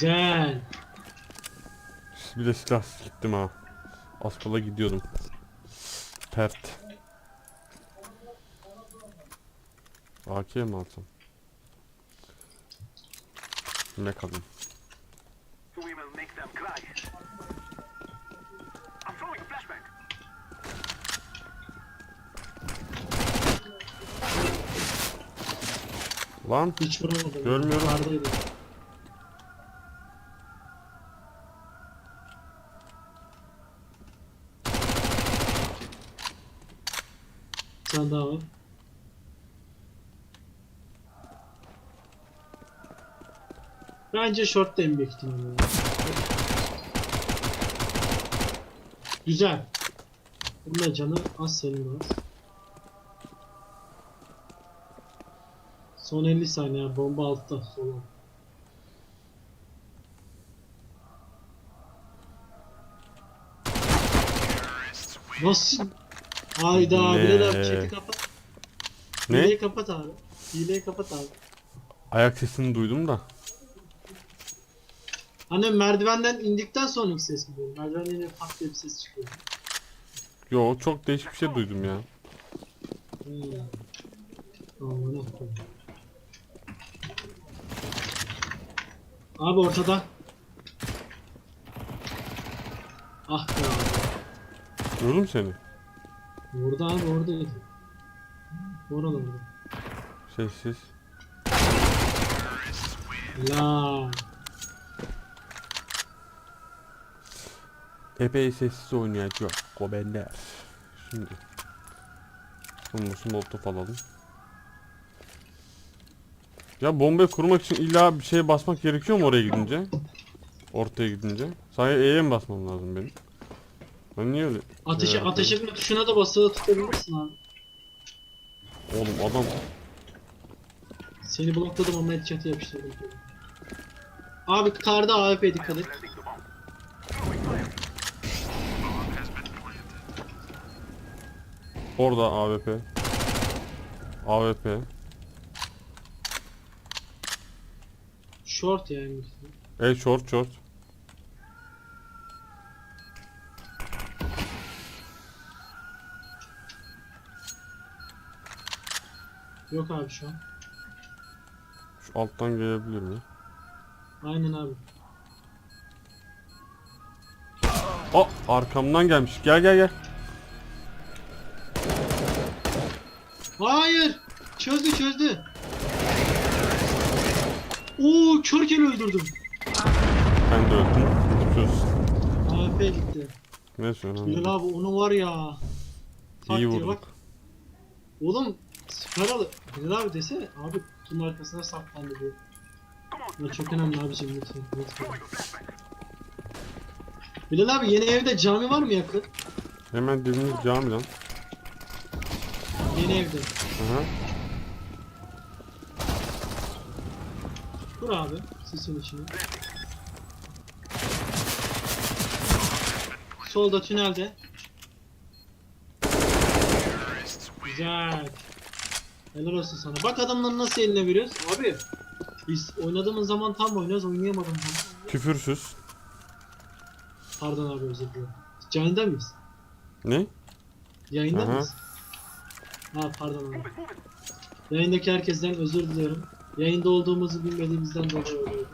Güzel. Bir de silahsız gittim ha. Aspala gidiyordum. Pert. AK mi alsam? Ne kalın? Lan Hiç vuramadım. Görmüyorum. Yukarıdaydı. Bence short'tayım büyük ihtimalle. Güzel. Bunun da canı az senin az. Son 50 saniye bomba altta sola. Nasıl? Hayda Ne? Bilal abi chat'i kapat. ne? Hileyi kapat abi. Hileyi kapat abi. Ayak sesini duydum da. Hani merdivenden indikten sonraki ses mi bu? Merdivenden yine pat diye bir ses çıkıyor. Yo çok değişik bir şey duydum ya. Hmm. Aman Allah'ım. Abi ortada. Ah be abi. Gördüm seni. Orada abi oradaydı. Orada orada. Sessiz. La. Epey sessiz oynayacak. Gobeller. Şimdi. Bombosu molotof alalım. Ya bombayı kurmak için illa bir şeye basmak gerekiyor mu oraya gidince? Ortaya gidince. Sadece E'ye mi basmam lazım benim? Ben niye öyle? Ateş, Ya, ateş etme tuşuna da basılı tutabilirsin abi. Oğlum adam Seni blokladım ama headshot'ı yapıştırdım. Abi karda AWP dikkat et. Orada AWP. AWP. Short yani. E short short. Yok abi şu an. Şu alttan gelebilir mi? Aynen abi. Aa arkamdan gelmiş. Gel gel gel. Çözdü çözdü. Oo körken öldürdüm. Ben de öldüm. Sus. AWP gitti. Neyse önemli. Bilal abi onu var ya. Tak İyi diye vurduk. bak. Oğlum Speralı. Bilal abi desene. Abi kutunun arkasına saklandı diyor. Ya çok önemli abicim lütfen. lütfen. Bilal abi yeni evde cami var mı yakın? Hemen dibimiz cami lan. Yeni evde. Aha. Kur abi sisin içine. Solda tünelde. Güzel. Helal olsun sana. Bak adamları nasıl eline veriyoruz. Abi biz oynadığımız zaman tam oynuyoruz oynayamadım. ben. Küfürsüz. Pardon abi özür dilerim. Yayında mıyız? Ne? Yayında Aha. mıyız? Ha pardon abi. Yayındaki herkesten özür diliyorum. Yayında olduğumuzu bilmediğimizden dolayı dilerim.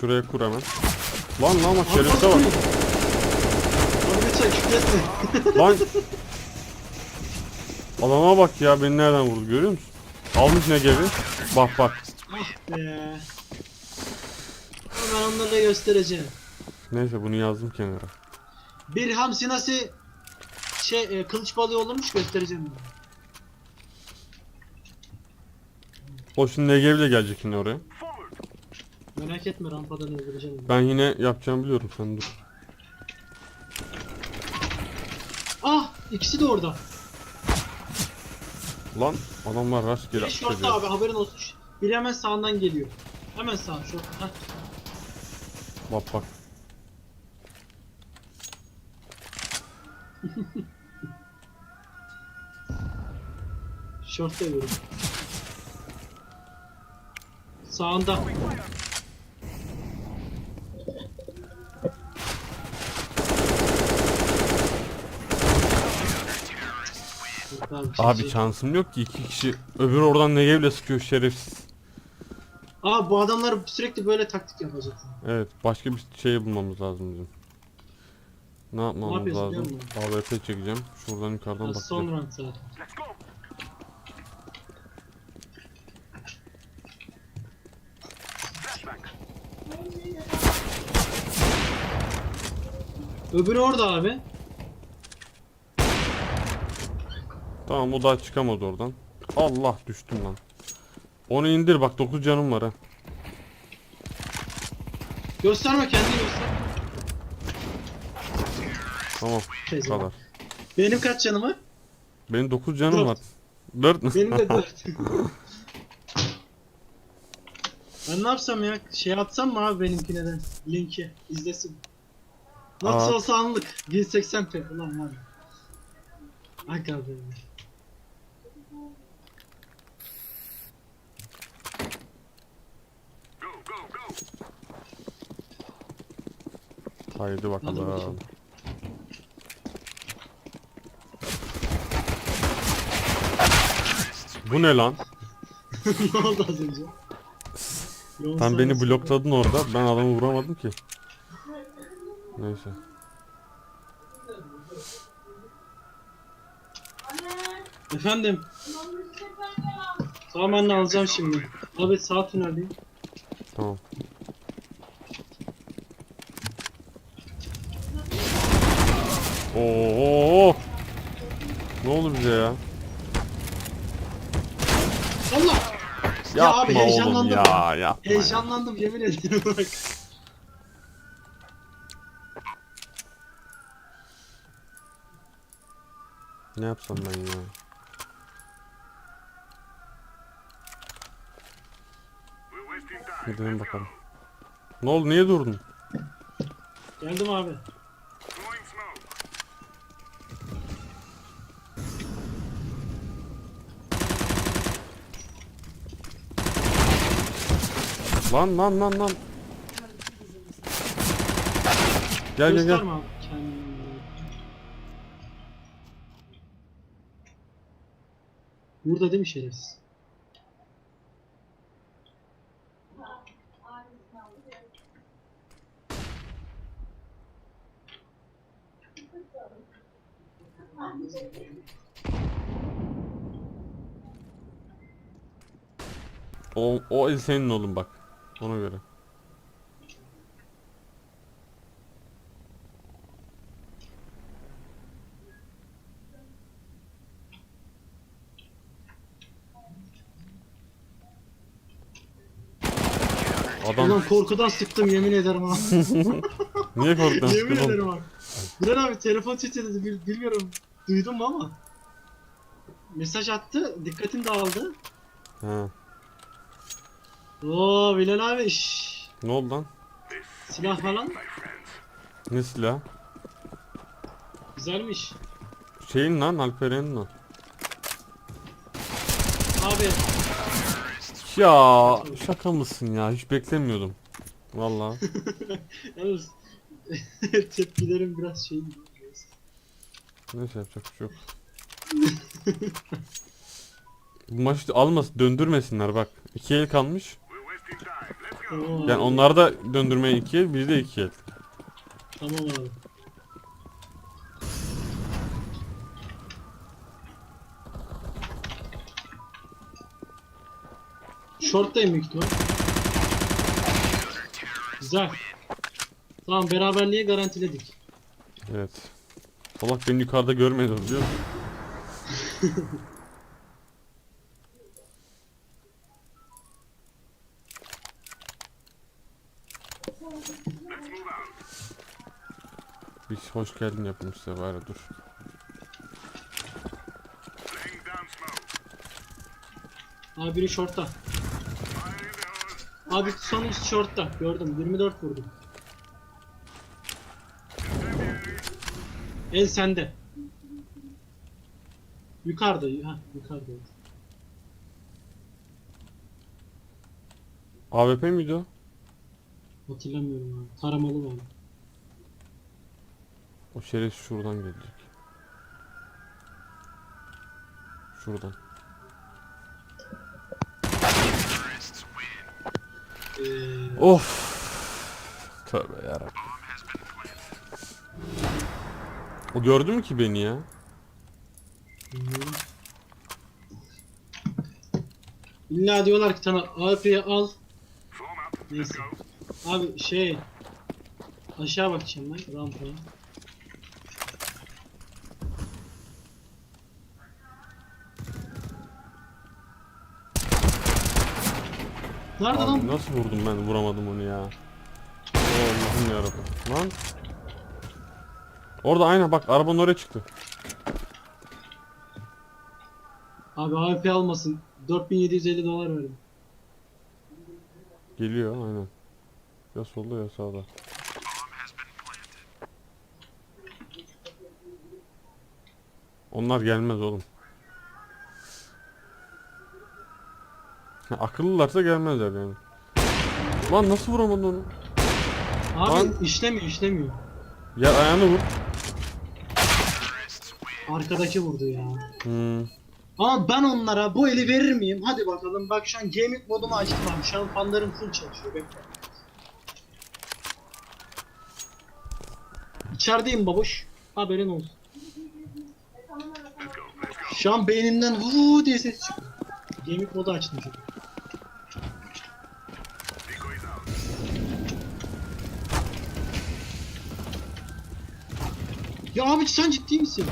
Şuraya kur hemen. Lan lan bak şerefte bak. Abi lütfen küfretme. Lan. Adama bak ya beni nereden vurdu görüyor musun? Almış ne gibi? Bak bak. Ah be. Hemen onları da göstereceğim. Neyse bunu yazdım kenara. Bir hamsi nasıl şey e, kılıç balığı olurmuş göstereceğim. O şimdi Negev ile gelecek yine oraya. Merak etme rampadan öldüreceğim. onu. Ben yine yapacağımı biliyorum sen dur. Ah ikisi de orada. Lan adamlar rastgele Biri şortta abi haberin olsun. Biri hemen sağından geliyor. Hemen sağ şortta. Heh. Bak bak. Şortta görüyorum. Sağında. Abi şansım yok ki iki kişi öbür oradan ne bile sıkıyor şerefsiz. Aa bu adamlar sürekli böyle taktik yapıyor zaten. Evet başka bir şey bulmamız lazım bizim. Ne yapmamız lazım? AWP çekeceğim. Şuradan yukarıdan bakacağım. Son round zaten. Öbürü orada abi. Tamam o daha çıkamadı oradan. Allah düştüm lan. Onu indir bak 9 canım var ha. Gösterme kendini göster. Tamam bu Teyze. kadar. Benim kaç canım var? Benim 9 canım Dört. var. 4 mü? Benim de 4. ben ne yapsam ya? Şey atsam mı abi benimkine de? Linki izlesin. Nasıl At. olsa anlık. 1080p ulan var ya. Go, go. Haydi Hadi bakalım. Bu ne lan? ne oldu az önce? Yoğun Sen beni blokladın orada. Ben adamı vuramadım ki. Neyse. Efendim. Tamam ben de alacağım şimdi. Abi sağ tüneldeyim. Tamam. Oo. Ne oldu bize ya? Allah! Ya Yapma abi oğlum ya, ya. yapma. ya. Heyecanlandım yemin bak. Ne yapsam ben ya? Let's bakalım. Ne oldu? Niye durdun? Geldim abi. Lan lan lan lan. Gel gel gel. Gösterme abi kendini. Burada değil mi şerefsiz? O, o el senin oğlum bak. Ona göre. Adam Ulan korkudan sıktım yemin ederim ha. niye korktun? yemin ederim ha. Bilal abi telefon titredi bil- bilmiyorum. Duydun mu ama. Mesaj attı dikkatim dağıldı. Ha. Oo Bilal abi şşş. Ne oldu lan? Silah falan. Ne silah? güzelmiş. Şeyin lan Alperen'in o. Abi Ya şaka mısın ya? Hiç beklemiyordum. Vallahi. yalnız tepkilerim biraz şey gibi. Neyse yapacak bir şey yok. Bu maçı almasın, döndürmesinler bak. İki el kalmış. Go. Oo, Yani onlar da döndürmeye iki el, biz de iki el. Tamam abi. Short'tayım büyük ihtimal. Güzel. Tamam beraberliği garantiledik. Evet. Salak beni yukarıda görmedi biliyor musun? Bir hoş geldin yapmış size bari dur. Abi biri short'ta. Abi son short'ta. Gördüm. 24 vurdum. El sende. Yukarıda. Ha yukarıda. AWP miydi o? Hatırlamıyorum abi. Taramalı var. O şeref şuradan gelecek. Şuradan. Of. Tövbe yarabbim. O gördü mü ki beni ya? bilmiyorum. İlla diyorlar ki sana AWP'yi al. Neyse. Abi şey aşağı bakacağım ben rampaya. Nerede Abi lan? nasıl vurdum ben vuramadım onu ya. Allah'ım yarabbim. Lan. Orada aynen bak arabanın oraya çıktı. Abi AWP almasın. 4750 dolar verdim. Geliyor aynen. Ya solda ya sağda. Onlar gelmez oğlum. akıllılarsa gelmezler yani. Lan nasıl vuramadın onu? Abi Lan. işlemiyor işlemiyor. Ya ayağını vur. Arkadaki vurdu ya. Hmm. Ama ben onlara bu eli verir miyim? Hadi bakalım. Bak şu an gaming modumu açtım abi. Şu an fanlarım full çalışıyor. Bekle. İçerideyim babuş. Haberin olsun. Şu an beynimden huu diye ses çıkıyor. Gaming modu açtım çünkü. Ya abi sen ciddi misin?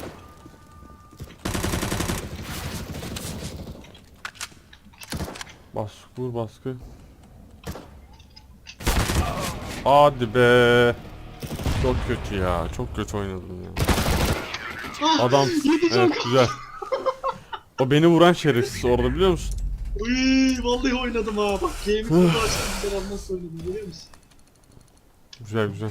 Baskı vur baskı. Hadi be. Çok kötü ya. Çok kötü oynadım ya. Ah, Adam evet güzel. O beni vuran şerefsiz orada biliyor musun? Uy, vallahi oynadım ha. Bak modu açtım. Nasıl oynadım görüyor musun? Güzel güzel.